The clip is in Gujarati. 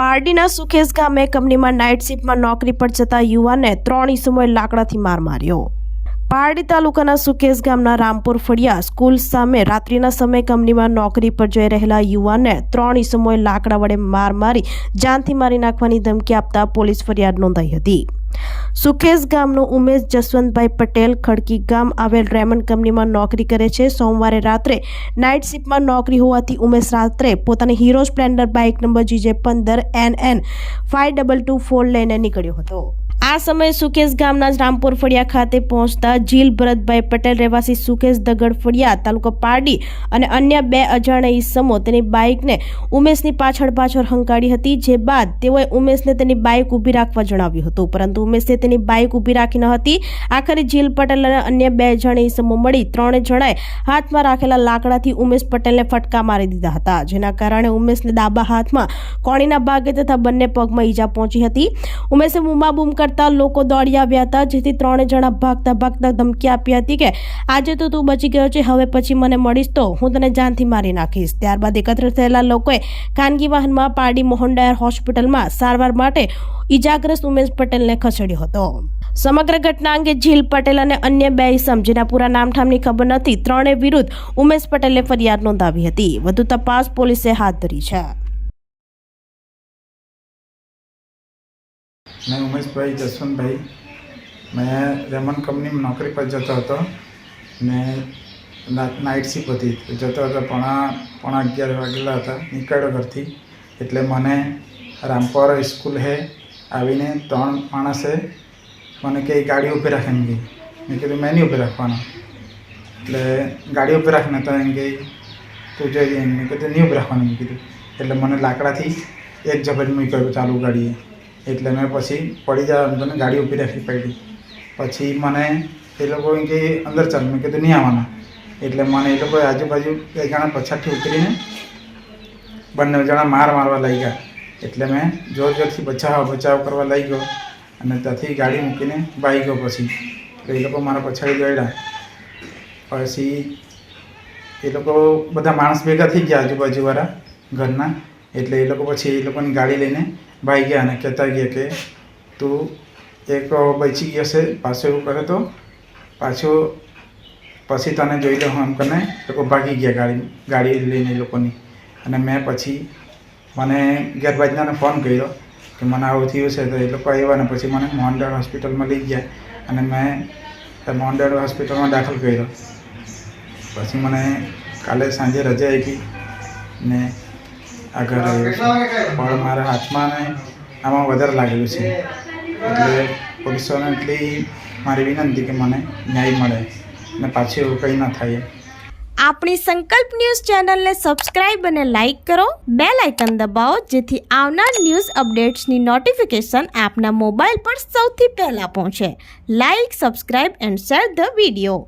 પારડીના સુખેશ ગામે કંપનીમાં નાઇટ શિફ્ટમાં નોકરી પર જતા યુવાનને ત્રણ ઈસમોએ લાકડાથી માર માર્યો. પારડી તાલુકાના સુકેશ ગામના રામપુર ફળિયા સ્કૂલ સામે રાત્રિના સમયે કંપનીમાં નોકરી પર જઈ રહેલા યુવાનને ત્રણ ઈસમોએ લાકડા વડે માર મારી જાનથી મારી નાખવાની ધમકી આપતા પોલીસ ફરિયાદ નોંધાઈ હતી. સુખેશ ગામનો ઉમેશ જસવંતભાઈ પટેલ ખડકી ગામ આવેલ રેમન્ડ કંપનીમાં નોકરી કરે છે. સોમવારે રાત્રે નાઇટ શિફ્ટમાં નોકરી હોવાથી ઉમેશ રાત્રે પોતાની Hero Splendor bike number GJ પંદર N N five double two four લઈને નીકળ્યો હતો. આ સમયે સુકેશ ગામના રામપુર ફળિયા ખાતે પહોંચતા જીલ ભરતભાઈ પટેલ રહેવાસી સુકેશ દગડ ફળિયા, તાલુકો પારડી અને અન્ય બે અજાણ્યા ઈસમો તેની બાઇકને ઉમેશની પાછળ પાછળ હંકારી હતી, જે બાદ તેઓએ ઉમેશને તેની બાઇક ઊભી રાખવા જણાવ્યું હતું. પરંતુ ઉમેશે તેની બાઇક ઊભી રાખી ન હતી. આખરે જીલ પટેલ અને અન્ય બે જણ ઈસમો મળી ત્રણે જણાએ હાથમાં રાખેલા લાકડાથી ઉમેશ પટેલને ફટકા મારી દીધા હતા, જેના કારણે ઉમેશને ડાબા હાથમાં કોણીના ભાગે તથા બંને પગમાં ઈજા પહોંચી હતી. ઉમેશે બૂમાબૂમ કરતા લોકો દોડી આવ્યા હતા. જેથી ત્રણે જણા ભાગતા ભાગતા ધમકી આપી હતી કે, આજે તો તું બચી ગયો છે. હવે પછી મને મળીશ તો હું તને જાનથી મારી નાખીશ. ત્યારબાદ એકત્ર થયેલા લોકોએ ખાનગી વાહનમાં પારડી મોહન ડાયર હોસ્પિટલમાં સારવાર માટે ઈજાગ્રસ્ત ઉમેશ પટેલને ખસેડ્યો હતો. સમગ્ર ઘટના અંગે જીલ પટેલ અને અન્ય બે ઇસમ જેના પૂરા નામઠામની ખબર નથી, ત્રણે વિરુદ્ધ ઉમેશ પટેલે ફરિયાદ નોંધાવી હતી. વધુ તપાસ પોલીસે હાથ ધરી છે. મેં ઉમેશભાઈ જસવંતભાઈ. મેં રેમન કંપનીમાં નોકરી પર જતો હતો ને નાઇટ શિફ્ટ હતી. જતો હતો પોણા પોણા અગિયાર વાગેલા હતા. નીકળ્યો ઘરથી. એટલે મને રામપર સ્કૂલ હે આવીને ત્રણ માણસે મને કે ગાડી ઊભી રાખે, એમ ગઈ મેં કીધું, મેં નહીં ઊભી રાખવાનો. એટલે ગાડી ઊભી રાખને તો એમ ગઈ તું જઈ. એમ મેં કીધું, નહીં ઊભી રાખવાનું, એમ કીધું. એટલે મને લાકડાથી એક જબજ મૂક્યો ચાલુ ગાડીએ એટલે મેં પછી પડી જવા કરીને ગાડી ઊભી રાખવી પડી. પછી મને એ લોકો કે અંદર ચાલ. મેં કીધું નહીં આવવાના. એટલે મને એ લોકોએ આજુબાજુ બે જણા પછાડથી ઉતરીને બંને જણા માર મારવા લઈ ગયા એટલે મેં જોર જોરથી બચાવ બચાવ કરવા લઈ ગયો અને ત્યાંથી ગાડી મૂકીને બાઈ ગયો પછી. એ લોકો મારા પછાડી દોડ્યા. પછી એ લોકો બધા માણસ ભેગા થઈ ગયા આજુબાજુવાળા ઘરના. એટલે એ લોકો પછી એ લોકોની ગાડી લઈને ભાઈ ગયા અને કહેતા ગયા કે તું એક બચી ગયો છે, પાછો એવું કરે તો? પાછો પછી તને જોઈ લો એમ કરીને લોકો ભાગી ગયા ગાડી ગાડી લઈને એ લોકોની. અને મેં પછી મને ગેરબાજનાને ફોન કર્યો કે મને આવું થયું છે તો એ લોકો આવ્યા ને પછી મને મોહનદાર હોસ્પિટલમાં લઈ ગયા. અને મેં મોહનદાર હોસ્પિટલમાં દાખલ કર્યો. પછી મને કાલે સાંજે રજા આપી ને આ ઘર આવ્યો પણ મારા હાથમાં આમાં વધારે લાગેલું છે. એટલે પોલીસોને એટલી મારી વિનંતી કે મને ન્યાય મળે અને પાછી એવું કંઈ ના થાય. આપણી સંકલ્પ ન્યૂઝ ચેનલને સબસ્ક્રાઇબ અને લાઇક કરો. બે લાઇકન દબાવો, જેથી આવનાર ન્યૂઝ અપડેટ્સની નોટિફિકેશન આપના મોબાઈલ પર સૌથી પહેલાં પહોંચે. Like, subscribe and share the video.